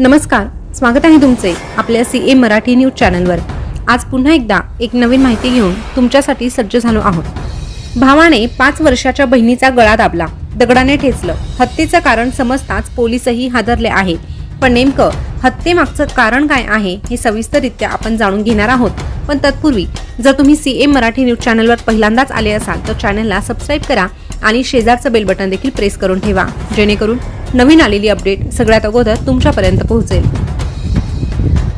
नमस्कार स्वागत आहे तुमचे आपल्या सी ए मराठी न्यूज चॅनलवर. आज पुन्हा एकदा एक नवीन माहिती घेऊन तुमच्यासाठी सज्ज झालो आहोत. भावाने पाच वर्षाच्या बहिणीचा गळा दाबला. दगडाने ठेचलं. हत्येचं कारण समजताच पोलीसही हादरले आहे. पण नेमकं हत्येमागचं कारण काय आहे हे सविस्तररित्या आपण जाणून घेणार आहोत. पण तत्पूर्वी जर तुम्ही सी ए मराठी न्यूज चॅनलवर पहिल्यांदाच आले असाल तर चॅनलला सबस्क्राईब करा आणि शेजारचं बेल बटन देखील प्रेस करून ठेवा. जेणेकरून नवीन आलेली अपडेट सगळ्यात अगोदर तुमच्यापर्यंत पोहोचेल.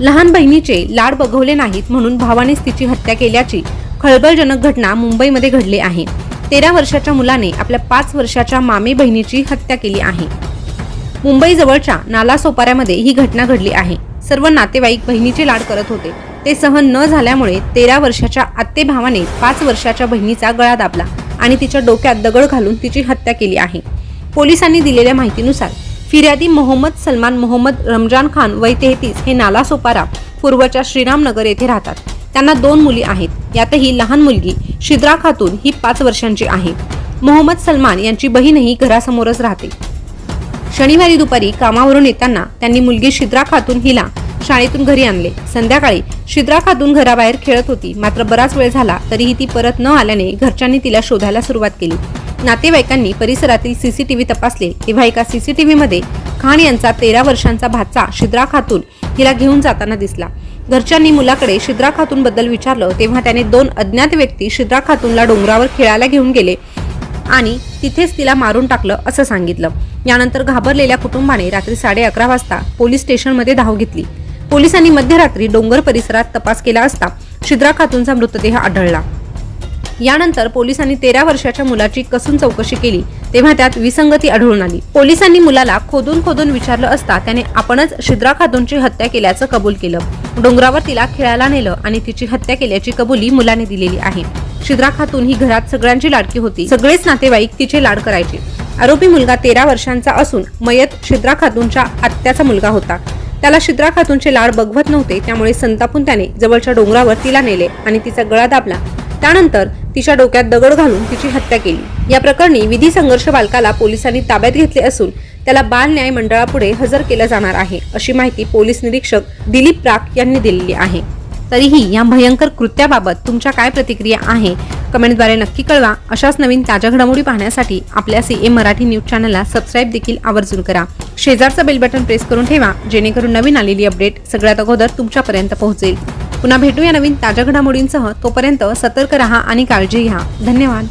लहान बहिणीचे लाड बघवले नाहीत म्हणून भावानेच तिची हत्या केल्याची खळबळजनक घटना मुंबईमध्ये घडली आहे. तेरा वर्षाच्या मुलाने आपल्या पाच वर्षाच्या मामे बहिणीची हत्या केली आहे. मुंबईजवळच्या नालासोपाऱ्यामध्ये ही घटना घडली आहे. सर्व नातेवाईक बहिणीचे लाड करत होते. ते सहन न झाल्यामुळे तेरा वर्षाच्या आत्ते भावाने पाच वर्षाच्या बहिणीचा गळा दाबला आणि तिच्या डोक्यात दगड घालून तिची हत्या केली आहे. पोलिसांनी दिलेल्या माहितीनुसार फिर्यादी मोहम्मद सलमान मोहम्मद रमजान खान वय तेहतीस हे नालासोपारा पूर्वच्या श्रीरामनगर येथे राहतात. त्यांना दोन मुली आहेत. यातही लहान मुलगी शिद्रा खातून ही पाच वर्षांची आहे. मोहम्मद सलमान यांची बहीणही घरासमोरच राहते. शनिवारी दुपारी कामावरून येताना त्यांनी मुलगी शिद्रा खातून हिला शाळेतून घरी आणले. संध्याकाळी शिद्रा खातून घराबाहेर खेळत होती. मात्र बराच वेळ झाला तरीही ती परत न आल्याने घरच्यांनी तिला शोधायला सुरुवात केली. नातेवाईकांनी परिसरातील सीसीटीव्ही तपासले. तेव्हा एका सीसीटीव्हीमध्ये खान यांचा तेरा वर्षांचा भाचा शिद्रा खातून हिला घेऊन जाताना दिसला. घरच्यांनी मुलाकडे शिद्रा खातून बद्दल विचारलं तेव्हा त्याने दोन अज्ञात व्यक्ती शिद्रा खातूनला डोंगरावर खेळायला घेऊन गेले आणि तिथेच तिला मारून टाकलं असं सांगितलं. यानंतर घाबरलेल्या कुटुंबाने रात्री साडे अकरा वाजता पोलीस स्टेशनमध्ये धाव घेतली. पोलिसांनी मध्यरात्री डोंगर परिसरात तपास केला असता शिद्रा खातूनचा मृतदेह आढळला. यानंतर पोलिसांनी तेरा वर्षाच्या मुलाची कसून चौकशी केली. तेव्हा त्यात विसंगती आढळून आली. पोलिसांनी मुलाला खोदून खोदून विचारलं असता त्याने आपणच शिद्रा खातूनची हत्या केल्याचं कबूल केलं. डोंगरावर तिला खेळायला नेलं आणि तिची हत्या केल्याची कबुली मुलाने दिलेली आहे. शिद्रा खातून ही घरात सगळ्यांची लाडकी होती. सगळेच नातेवाईक तिचे लाड करायचे. आरोपी मुलगा तेरा वर्षांचा असून मयत शिद्रा खातूनच्या आत्याचा मुलगा होता. त्याला शिद्रा खातूनचे लाड बघवत नव्हते त्यामुळे संतापून त्याने जवळच्या डोंगरावर तिला नेले आणि तिचा गळा दाबला. त्यानंतर तिच्या डोक्यात दगड घालून तिची हत्या केली. या प्रकरणी विधी संघर्ष बालकाला पोलिसांनी ताब्यात घेतले असून त्याला बाल न्याय मंडळापुढे हजर केलं जाणार आहे अशी माहिती पोलीस निरीक्षक दिलीप प्राक यांनी दिलेली आहे. तरीही या भयंकर कृत्याबाबत तुमच्या काय प्रतिक्रिया आहे कमेंटद्वारे नक्की कळवा. अशाच नवीन ताज्या घडामोडी पाहण्यासाठी आपल्या सी ए मराठी न्यूज चॅनलला सबस्क्राईब देखील आवर्जून करा. शेजारचं बेल बटन प्रेस करून ठेवा जेणेकरून नवीन आलेली अपडेट सगळ्यात अगोदर तुमच्यापर्यंत पोहोचेल. पुन्हा भेटूया नवीन ताज्या घडामोडींसह. तोपर्यंत सतर्क रहा आणि काळजी घ्या. धन्यवाद.